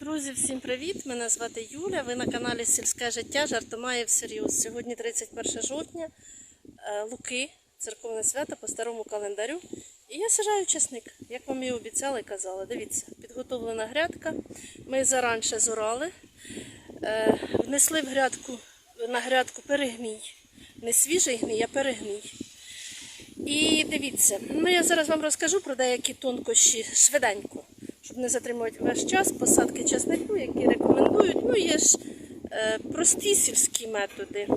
Друзі, всім привіт! Мене звати Юля. Ви на каналі Сільське життя жартомає всерйоз. Сьогодні 31 жовтня, е, Луки, церковне свято по старому календарю. І я сажаю часник, як вам і обіцяла і казала. Дивіться, підготовлена грядка. Ми заранше зорали, е, внесли в грядку, на грядку перегній. Не свіжий гній, а перегній. І дивіться, ну я зараз вам розкажу про деякі тонкощі швиденько, щоб не затримувати весь час посадки часнику, які рекомендують. Ну, є ж е, прості сільські методи,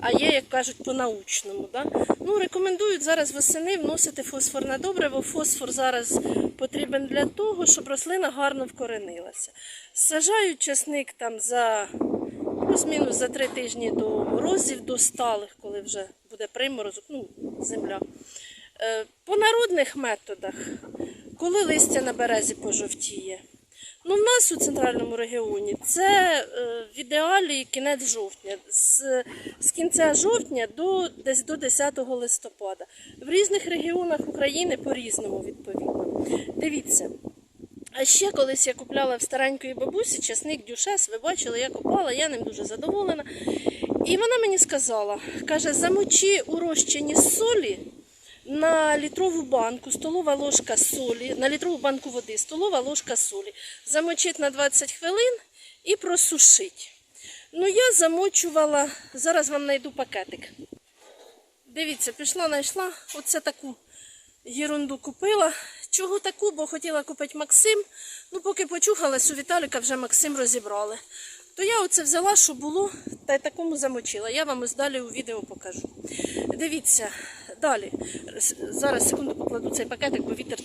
а є, як кажуть, по-научному. Да? Ну, рекомендують зараз восени вносити фосфорне добриво. Фосфор зараз потрібен для того, щоб рослина гарно вкоренилася. Сажають часник там за плюс-мінус за три тижні до морозів, до сталих, коли вже буде приморозок, ну, земля. Е, По народних методах, коли листя на березі пожовтіє. Ну, в нас у центральному регіоні це е, в ідеалі кінець жовтня, з, з кінця жовтня до десь до 10 листопада. В різних регіонах України по-різному відповідно. Дивіться. А ще колись я купляла в старенької бабусі часник дюшес, ви бачили, я купала, я ним дуже задоволена. І вона мені сказала, каже, замочи у розчині солі на літрову банку, столова ложка солі, на літрову банку води, столова ложка солі. Замочить на 20 хвилин і просушить. Ну, я замочувала, зараз вам знайду пакетик. Дивіться, пішла, знайшла оце таку єрунду купила. Чого таку, бо хотіла купити Максим. Ну, поки почухалась, у Віталіка вже Максим розібрали. То я оце взяла, що було, та й такому замочила. Я вам ось далі у відео покажу. Дивіться, далі. Зараз секунду покладу цей пакетик, бо вітер.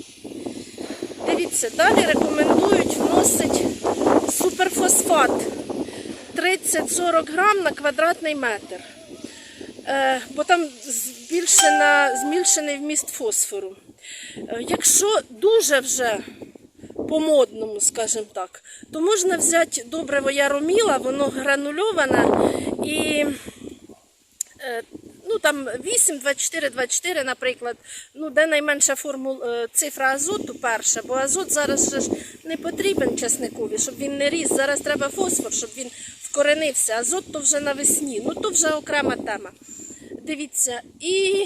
Дивіться, далі рекомендують вносити суперфосфат 30-40 грам на квадратний метр. Е, бо там збільшена, змільшений вміст фосфору. Е, Якщо дуже вже по-модному, скажімо так, то можна взяти добриво яроміла, воно гранульоване і е, ну, там 8, 24, 24, наприклад, ну, де найменша формул, е, цифра азоту перша, бо азот зараз ж не потрібен часникові, щоб він не ріс. Зараз треба фосфор, щоб він вкоренився. Азот то вже навесні, ну то вже окрема тема. Дивіться, і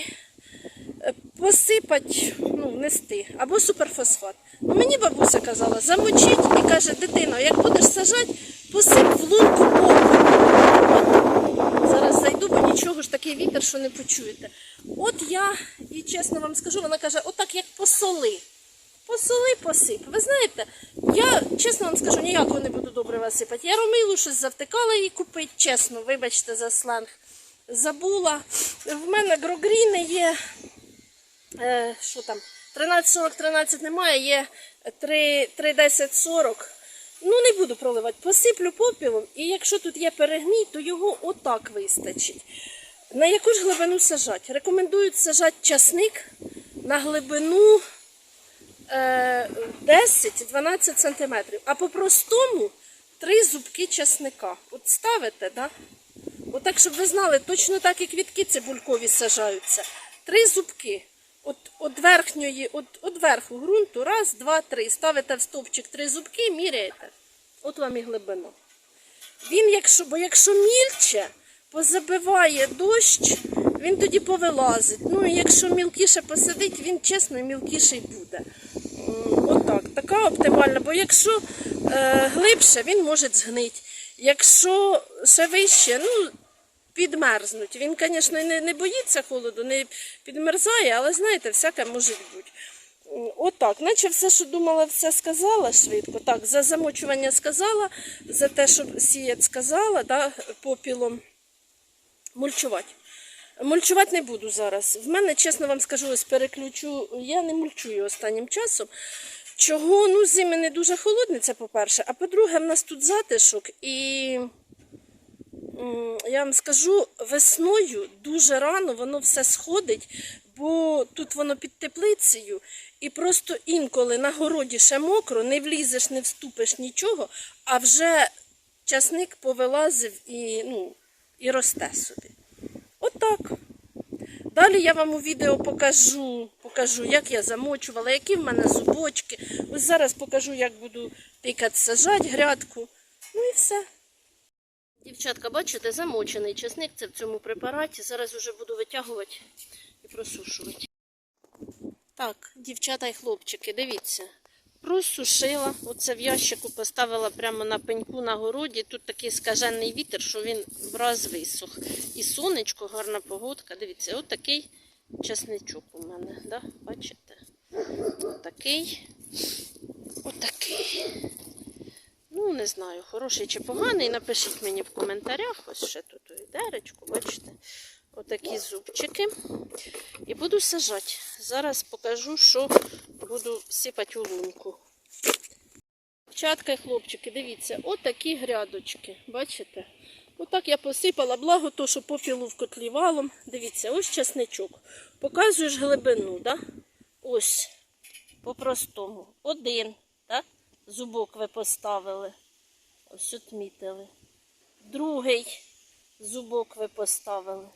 е, посипать, ну, внести, або суперфосфат. Ну, мені бабуся казала, замочить і каже, дитино, як будеш сажати, посип в лунку повну. Зараз зайду, бо нічого ж такий вітер, що не почуєте. От я, і чесно вам скажу, вона каже, отак як посоли. Посоли посип. Ви знаєте, я чесно вам скажу, ніякого не буду добре сипати. Я ромилу щось завтикала її купити, чесно, вибачте за сленг. Забула. В мене грогріни є. Е, що там? 13,40-13 немає, є 3,10-40. Ну, не буду проливати. Посиплю попілом, і якщо тут є перегній, то його отак вистачить. На яку ж глибину сажати? Рекомендують сажати часник на глибину е, 10-12 см. А по-простому три зубки часника. От ставите, да? Отак, щоб ви знали, точно так і квітки цибулькові сажаються. Три зубки. От, от верхньої, от, от верху ґрунту, раз, два, три. Ставите в стовпчик три зубки, міряєте. От вам і глибина. Він, якщо, бо якщо мільче, позабиває дощ, він тоді повилазить. Ну і якщо мілкіше посадить, він чесно мілкіший буде. Отак, така оптимальна. Бо якщо е, глибше, він може згнити. Якщо ще вище, ну підмерзнуть. Він, звісно, не, не боїться холоду, не підмерзає, але знаєте, всяке може бути. Отак, наче все, що думала, все сказала швидко. Так, за замочування сказала, за те, що сіять сказала, да, попілом мульчувати. Мульчувати не буду зараз. В мене, чесно вам скажу, ось переключу, я не мульчую останнім часом. Чого? Ну, зими не дуже холодні, це по-перше. А по-друге, в нас тут затишок і я вам скажу, весною дуже рано воно все сходить, бо тут воно під теплицею, і просто інколи на городі ще мокро, не влізеш, не вступиш нічого, а вже часник повилазив і, ну, і росте собі. Отак. Далі я вам у відео покажу, покажу, як я замочувала, які в мене зубочки. Ось зараз покажу, як буду тикати, сажати грядку. Ну і все. Дівчатка, бачите, замочений чесник це в цьому препараті. Зараз вже буду витягувати і просушувати. Так, дівчата і хлопчики, дивіться. Просушила, оце в ящику поставила прямо на пеньку на городі. Тут такий скажений вітер, що він враз висох. І сонечко, гарна погодка. Дивіться, от такий чесничок у мене. Да? Бачите? Отакий. Отакий. Ну, не знаю, хороший чи поганий. Напишіть мені в коментарях. Ось ще тут відеречку, бачите? Отакі зубчики. І буду сажати. Зараз покажу, що буду сипати у лунку. Дівчатка і хлопчики, дивіться, отакі грядочки. Бачите? Отак я посипала, благо то, що попілу в котлі валом. Дивіться, ось чесничок. Показуєш глибину, да? Ось, по-простому. Один? Зубок ви поставили. Ось отмітили. Другий зубок ви поставили.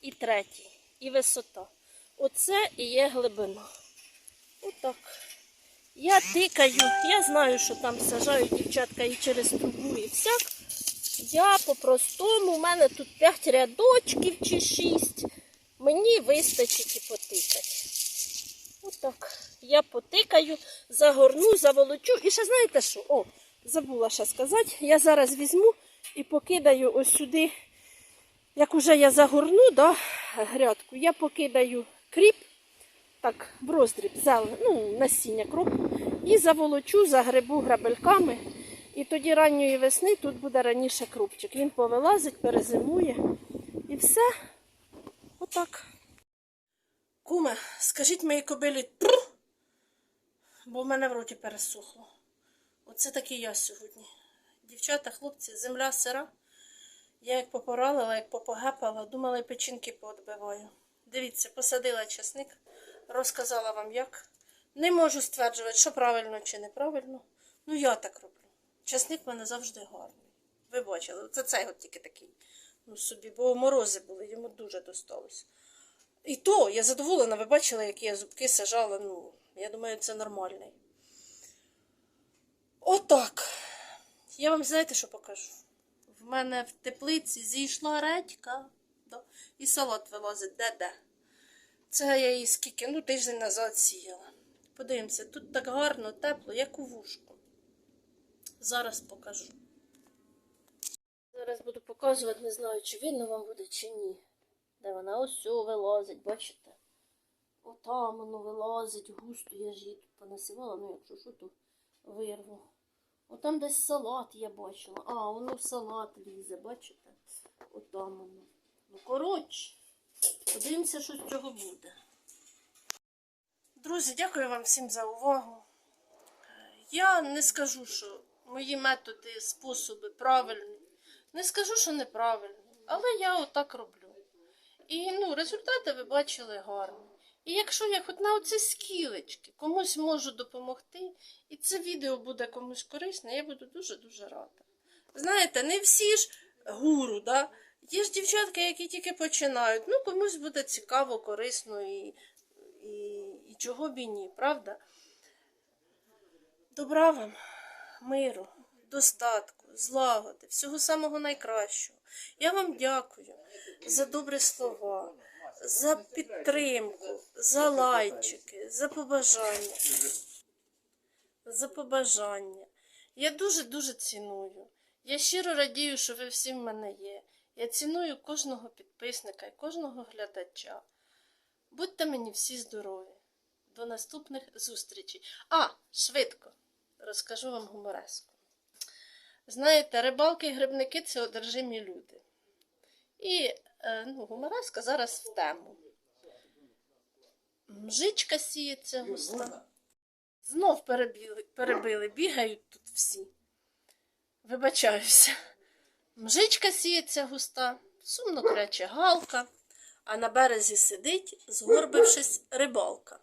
І третій. І висота. Оце і є глибина. Отак. Я тикаю, я знаю, що там сажають дівчатка і через трубу, і всяк. Я по-простому, у мене тут 5 рядочків чи 6. Мені вистачить і потикати. Отак. Я потикаю, загорну, заволочу. І ще знаєте що? О, забула ще сказати. Я зараз візьму і покидаю ось сюди. Як уже я загорну да, грядку, я покидаю кріп, так, в роздріб, зелень, ну, насіння кропу, і заволочу, загребу грабельками. І тоді ранньої весни тут буде раніше крупчик. Він повилазить, перезимує. І все. Отак. Куме, скажіть моїй кобилі бо в мене в роті пересохло. Оце такий я сьогодні. Дівчата, хлопці, земля сира. Я як попоралила, як попогепала, думала, і печінки поотбиваю. Дивіться, посадила часник, розказала вам як. Не можу стверджувати, що правильно чи неправильно. Ну, я так роблю. Часник в мене завжди гарний. Ви бачили, це цей от тільки такий. Ну, собі, бо морози були, йому дуже досталося. І то я задоволена, ви бачили, які я зубки сажала. Ну, я думаю, це нормальний. Отак. Я вам знаєте, що покажу? В мене в теплиці зійшла редька. І салат вилазить де-де. Це я її скільки, ну, тиждень назад сіяла. Подивимося, тут так гарно, тепло, як у вушку. Зараз покажу. Зараз буду показувати, не знаю, чи видно вам буде, чи ні. Де вона ось вилазить, бачите? Отам воно вилазить, густо, я ж її тут понасівала, ну якщо що, то вирву. Отам десь салат я бачила. А, воно в салат лізе, бачите? Отам воно. Ну, коротше, подивимося, що з цього буде. Друзі, дякую вам всім за увагу. Я не скажу, що мої методи, способи правильні. Не скажу, що неправильні, але я отак роблю. І ну, результати ви бачили гарні. І якщо я хоч на оці скілечки комусь можу допомогти, і це відео буде комусь корисне, я буду дуже-дуже рада. Знаєте, не всі ж гуру, да? Є ж дівчатки, які тільки починають. Ну, комусь буде цікаво, корисно і, і, і чого б і ні, правда? Добра вам, миру, достатку, злагоди, всього самого найкращого. Я вам дякую за добрі слова, за підтримку, за лайчики, за побажання. За побажання. Я дуже-дуже ціную. Я щиро радію, що ви всі в мене є. Я ціную кожного підписника і кожного глядача. Будьте мені всі здорові. До наступних зустрічей. А, швидко розкажу вам гумореску. Знаєте, рибалки і грибники це одержимі люди. І ну, гумореска зараз в тему. Мжичка сіється густа. Знов перебили, перебили, бігають тут всі. Вибачаюся. Мжичка сіється густа, сумно кряче галка, а на березі сидить, згорбившись, рибалка.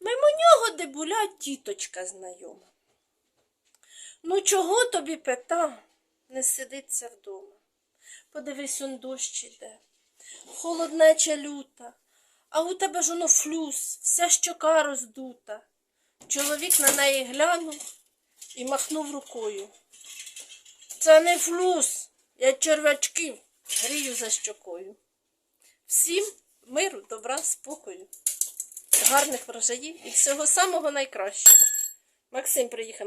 Мимо нього дебулять тіточка знайома. Ну, чого тобі пита? Не сидиться вдома. Подивись, он дощ іде. холоднеча люта, а у тебе ж воно флюс, вся щока роздута. Чоловік на неї глянув і махнув рукою. Це не флюс, я черв'ячків грію за щокою. Всім миру, добра, спокою, гарних врожаїв і всього самого найкращого. Максим приїхав.